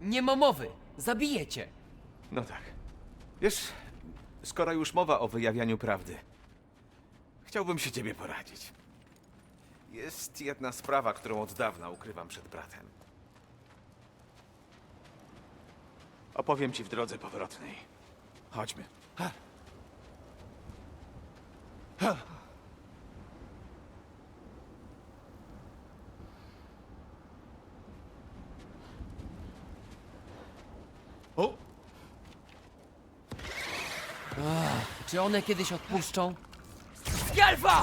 Nie ma mowy. Zabijecie. No tak. Wiesz, skoro już mowa o wyjawianiu prawdy, chciałbym się ciebie poradzić. Jest jedna sprawa, którą od dawna ukrywam przed bratem. Opowiem ci w drodze powrotnej. Chodźmy. Ha. Ha. O! Czy one kiedyś odpuszczą? Alfa!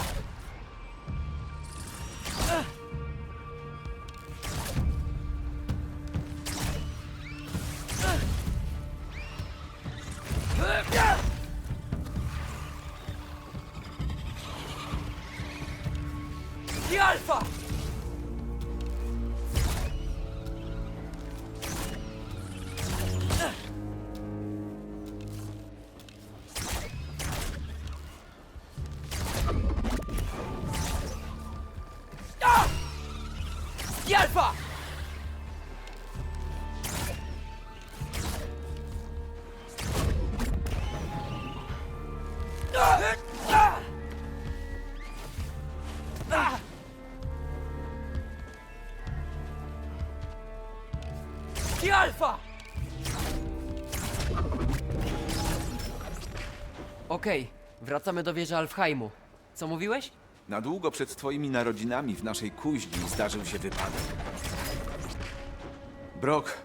Alfa! Alfa! Okej, wracamy do wieży Alfheimu. Co mówiłeś? Na długo przed twoimi narodzinami w naszej kuźni zdarzył się wypadek. Brock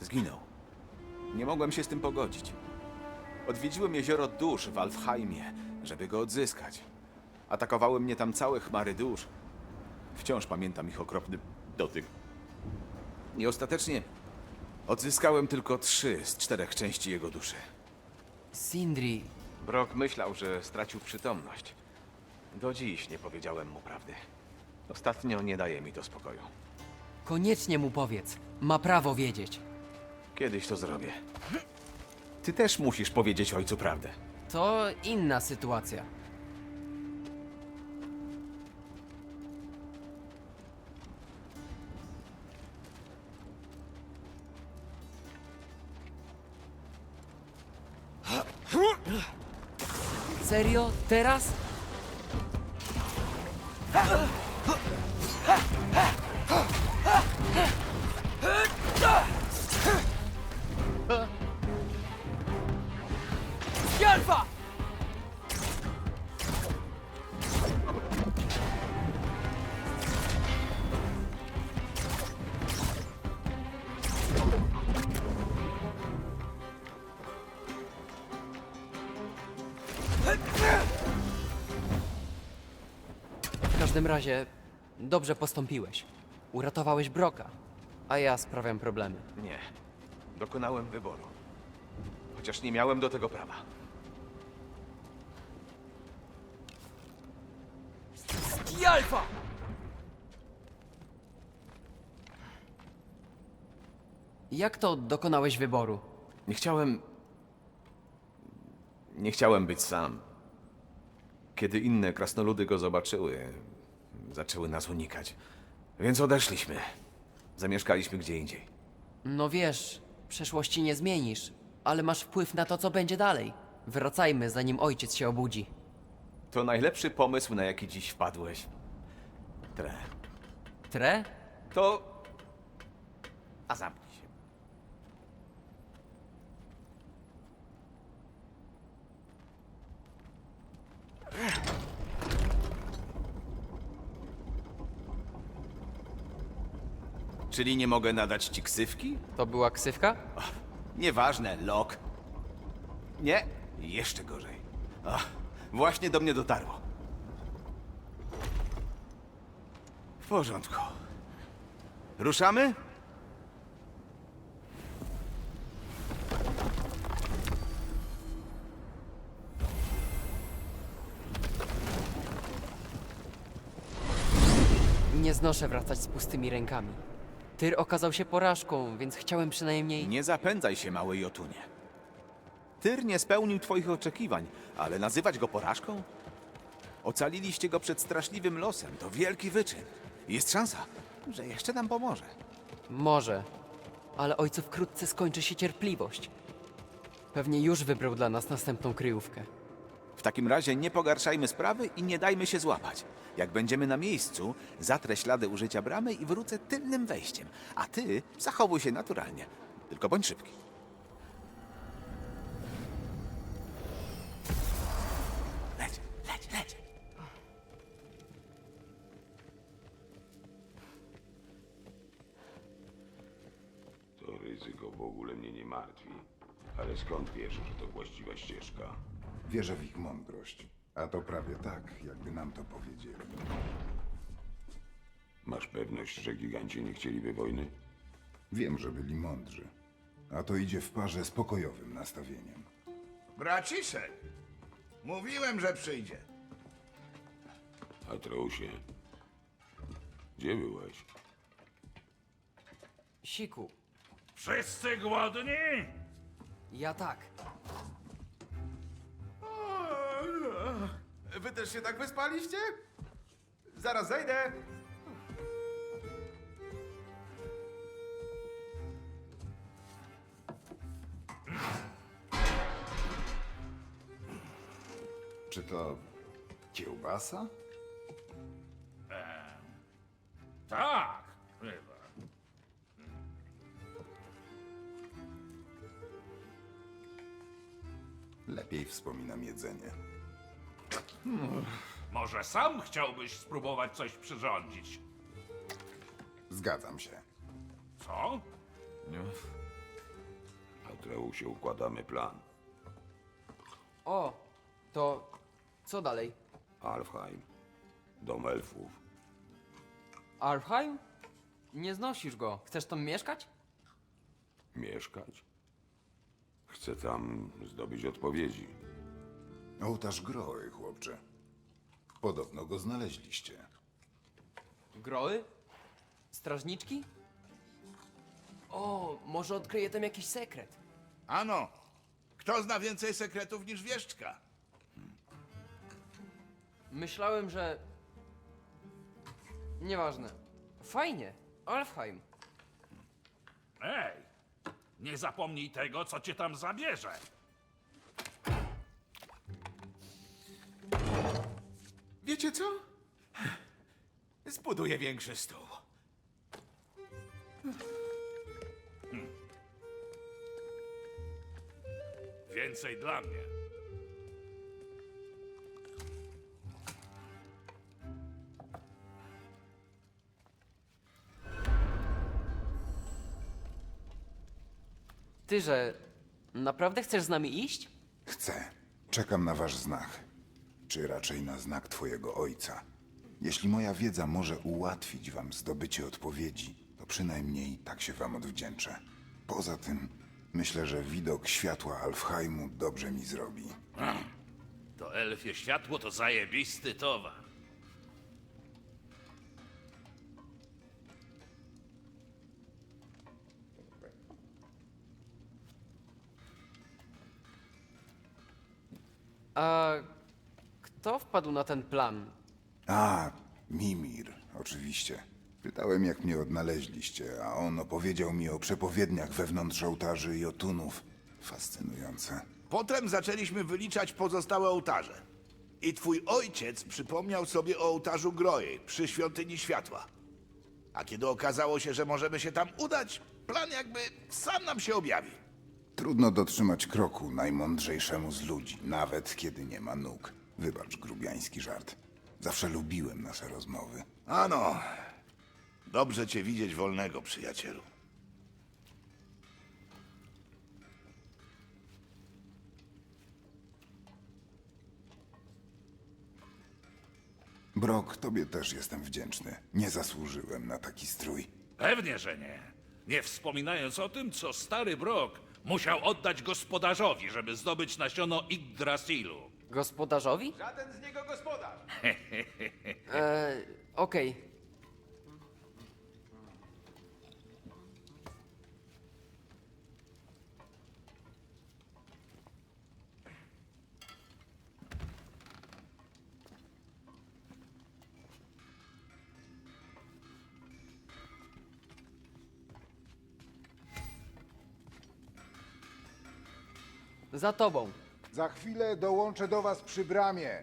zginął. Nie mogłem się z tym pogodzić. Odwiedziłem jezioro dusz w Alfheimie, żeby go odzyskać. Atakowały mnie tam całe chmary dusz. Wciąż pamiętam ich okropny dotyk. I ostatecznie odzyskałem tylko trzy z czterech części jego duszy. Sindri, Brock myślał, że stracił przytomność. Do dziś nie powiedziałem mu prawdy. Ostatnio nie daje mi to spokoju. koniecznie mu powiedz. Ma prawo wiedzieć. Kiedyś to zrobię. Ty też musisz powiedzieć ojcu prawdę. To inna sytuacja. Serio? Teraz? Alfa! Każdym razie, dobrze postąpiłeś. Uratowałeś Broka, a ja sprawiam problemy. Nie. Dokonałem wyboru. Chociaż nie miałem do tego prawa. Alfa! Jak to dokonałeś wyboru? Nie chciałem. Nie chciałem być sam. Kiedy inne krasnoludy go zobaczyły, zaczęły nas unikać. Więc odeszliśmy. Zamieszkaliśmy gdzie indziej. No wiesz, przeszłości nie zmienisz, ale masz wpływ na to, co będzie dalej. Wracajmy, zanim ojciec się obudzi. To najlepszy pomysł, na jaki dziś wpadłeś. Tre. Tre? To. A zamknij się. Czyli nie mogę nadać ci ksywki? To była ksywka? Nieważne, Lok. Nie, jeszcze gorzej. Ach, właśnie do mnie dotarło. W porządku. Ruszamy? Nie znoszę wracać z pustymi rękami. Tyr okazał się porażką, więc chciałem przynajmniej... Nie zapędzaj się, mały Jotunie. Tyr nie spełnił twoich oczekiwań, ale nazywać go porażką? Ocaliliście go przed straszliwym losem. To wielki wyczyn. Jest szansa, że jeszcze nam pomoże. Może, ale ojcu wkrótce skończy się cierpliwość. Pewnie już wybrał dla nas następną kryjówkę. W takim razie nie pogarszajmy sprawy i nie dajmy się złapać. Jak będziemy na miejscu, zatrę ślady użycia bramy i wrócę tylnym wejściem. A ty zachowuj się naturalnie. Tylko bądź szybki. Leć, leć, leć. To ryzyko w ogóle mnie nie martwi. Ale skąd wiesz, że to właściwa ścieżka? Wierzę w ich mądrość. A to prawie tak, jakby nam to powiedzieli. Masz pewność, że giganci nie chcieliby wojny? Wiem, że byli mądrzy. A to idzie w parze z pokojowym nastawieniem. Braciszek! Mówiłem, że przyjdzie. Atreusie, gdzie byłeś? Siku, Wszyscy głodni? Ja tak. Wy też się tak wyspaliście? Zaraz zejdę. Czy to kiełbasa? Tak, chyba. Lepiej wspominam jedzenie. Może sam chciałbyś spróbować coś przyrządzić? Zgadzam się. Co? Atreusie, układamy plan. O, to co dalej? Alfheim. Dom elfów. Arheim? Nie znosisz go. Chcesz tam mieszkać? Mieszkać? Chcę tam zdobyć odpowiedzi. Ołtarz Groły, chłopcze. Podobno go znaleźliście. Groły? Strażniczki? O, może odkryję tam jakiś sekret. Ano, kto zna więcej sekretów niż wieszczka? Myślałem, że. Nieważne. Fajnie. Alfheim. Ej, nie zapomnij tego, co cię tam zabierze. Wiecie co? Zbuduję większy stół. Więcej dla mnie. Ty, że. Naprawdę chcesz z nami iść? Chcę. Czekam na wasz znak. Czy raczej na znak twojego ojca. Jeśli moja wiedza może ułatwić wam zdobycie odpowiedzi, to przynajmniej tak się wam odwdzięczę. Poza tym, myślę, że widok światła Alfheimu dobrze mi zrobi. To elfie światło to zajebisty towar. Kto wpadł na ten plan? A, Mimir, oczywiście. Pytałem, jak mnie odnaleźliście, a on opowiedział mi o przepowiedniach wewnątrz ołtarzy i otunów. Fascynujące. Potem zaczęliśmy wyliczać pozostałe ołtarze. I twój ojciec przypomniał sobie o ołtarzu Grojej przy Świątyni Światła. A kiedy okazało się, że możemy się tam udać, plan jakby sam nam się objawi. Trudno dotrzymać kroku najmądrzejszemu z ludzi, nawet kiedy nie ma nóg. Wybacz grubiański żart. Zawsze lubiłem nasze rozmowy. Ano, dobrze cię widzieć wolnego, przyjacielu. Brok, tobie też jestem wdzięczny. Nie zasłużyłem na taki strój. Pewnie, że nie. Nie wspominając o tym, co stary Brok musiał oddać gospodarzowi, żeby zdobyć nasiono Yggdrasilu. Gospodarzowi? Żaden z niego gospodarz. E, Okej. Za tobą. Za chwilę dołączę do was przy bramie.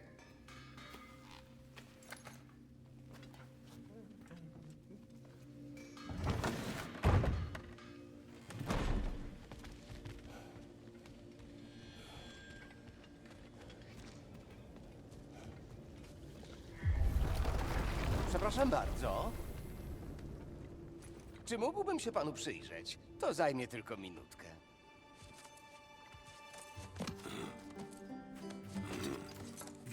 Przepraszam bardzo. Czy mógłbym się panu przyjrzeć? To zajmie tylko minutkę.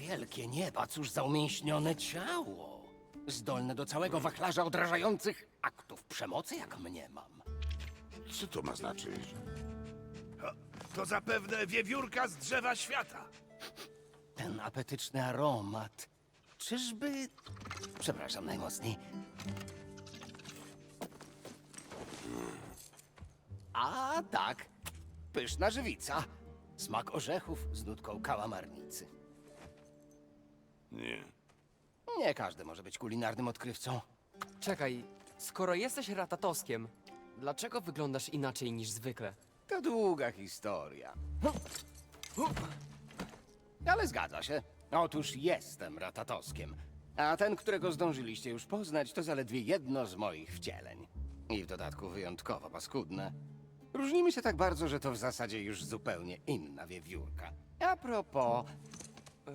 Wielkie nieba, cóż za umięśnione ciało. Zdolne do całego wachlarza odrażających aktów przemocy, jak mnie mam. Co to ma znaczyć? To zapewne wiewiórka z drzewa świata. Ten apetyczny aromat. Czyżby... Przepraszam najmocniej. A tak, pyszna żywica. Smak orzechów z nutką kałamarnicy. Nie. Nie każdy może być kulinarnym odkrywcą. Czekaj, skoro jesteś ratatoskiem, dlaczego wyglądasz inaczej niż zwykle? To długa historia. Ale zgadza się. Otóż jestem ratatoskiem. A ten, którego zdążyliście już poznać, to zaledwie jedno z moich wcieleń. I w dodatku wyjątkowo paskudne. Różnimy się tak bardzo, że to w zasadzie już zupełnie inna wiewiórka. A propos...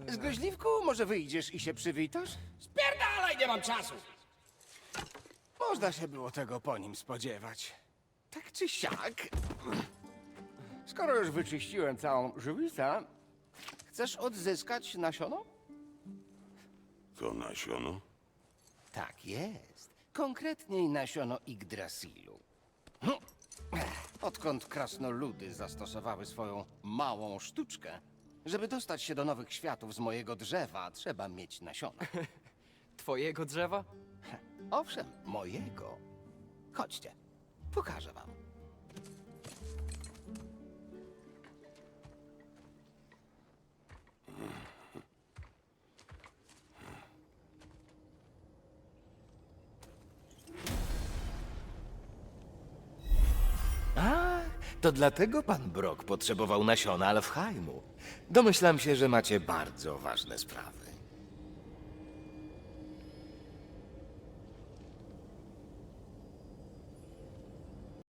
Z groźliwku może wyjdziesz i się przywitasz? Spierdalaj, nie mam czasu! Można się było tego po nim spodziewać. Tak czy siak... Skoro już wyczyściłem całą żywicę, chcesz odzyskać nasiono? To nasiono? Tak jest. Konkretniej nasiono Yggdrasilu. Hm. Odkąd krasnoludy zastosowały swoją małą sztuczkę, żeby dostać się do nowych światów z mojego drzewa, trzeba mieć nasiona. Twojego drzewa? Owszem, mojego. Chodźcie, pokażę wam. To dlatego pan Brok potrzebował nasiona Alfheimu. Domyślam się, że macie bardzo ważne sprawy.